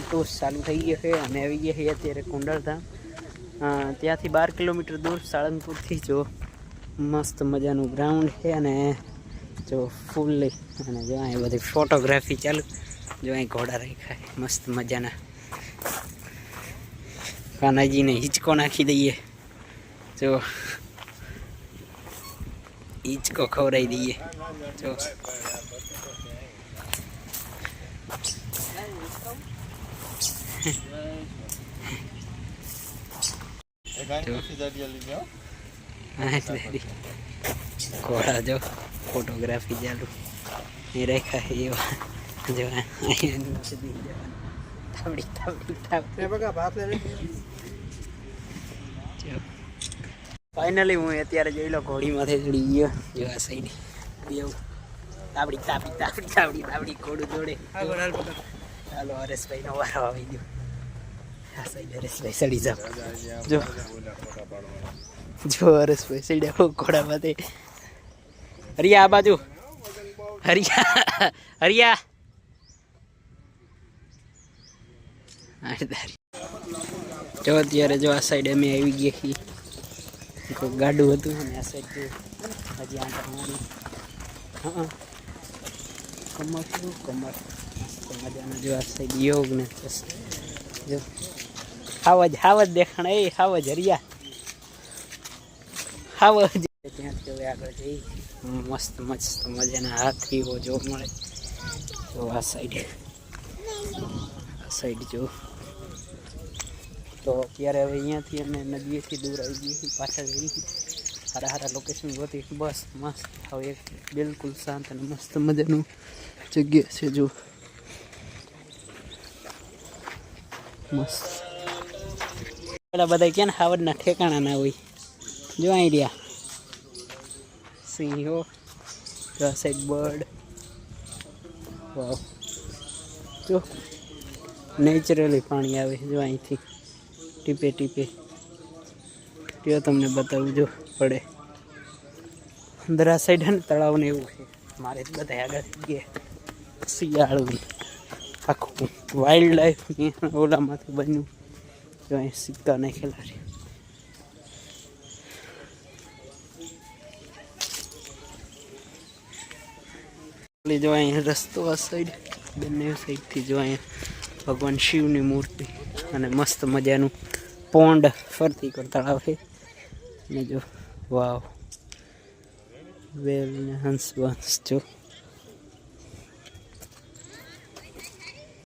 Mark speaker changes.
Speaker 1: Toss ચાલુ થઈ ગયો છે. અમે આવી ગયા છીએ અત્યારે કુંડળતા ત્યાંથી બાર કિલોમીટર દૂર સાળંગપુરથી જો મસ્ત મજાનું ગ્રાઉન્ડ છે અને જો ફૂલ અને જો અહીં બધી ફોટોગ્રાફી ચાલુ. જો અહીં ઘોડા રાખ્યા મસ્ત મજાના. કાનાજીને હિંચકો નાખી દઈએ. જો હિંચકો ખવડાવી દઈએ. જો. ઘોડા ફોટોગ્રાફી ચાલુ. એ રેખા એવા. જો હું અત્યારે જોઈ લો ઘોડીમાંથી ચડી ગયો. જો, આ સાઈડ તાબડી તાવડી તાપડી તાપડી તાવડી ઘોડું દોડે. ચાલો હરેશભાઈ નો વારો આવી ગયો આ જો આ અત્યારે જો આ સાઈડ અમે આવી ગયા છીએ. ગાડું હતું અને આ સાઈડ હજી આંટા મારી. હા. કમર કમર. તો મજાનું જો આ સાઈડ યોગ ને બસ. જો. હાવજ હાવજ દેખાણ. એ હાવજ હરિયા. હાવજ. ત્યાં હવે આગળ જઈ. મસ્ત મસ્ત, મજાના હાથીઓ જોવા મળે. જો આ સાઈડ આ સાઈડ જો. તો અત્યારે હવે અહીંયાથી અમે નદીએથી દૂર આવી ગઈ પાછા જઈ સારા સારા લોકેશન ગોતી બસ, મસ્ત. હવે બિલકુલ શાંત અને મસ્ત મજાનું જગ્યા છે, જો. મસ્ત. પેલા બધા ક્યાં હાવડના ઠેકાણા ના હોય. જો અહીં રહ્યા. સિંહો સાઈડ બર્ડ વાવ. જો. નેચરલી પાણી આવે જો અહીંથી. ટીપે ટીપે. તે તમને બતાવું, જો પડે. અંદર આ સાઈડ હે ને તળાવ એવું છે. મારે જ બધા આગળ ગયા. શિયાળું. આખું વાઇલ્ડ લાઈફ ઓલામાંથી બન્યું. જો અહીં સિક્કા નાખેલા છે. જો અહીંયા રસ્તો આ સાઈડ બંને સાઈડથી જો અહીંયા ભગવાન શિવની મૂર્તિ અને મસ્ત મજાનું પોન્ડ ફરતી કરતા આવે અને જો વાવ વેલ ને હંસ વંશ જો.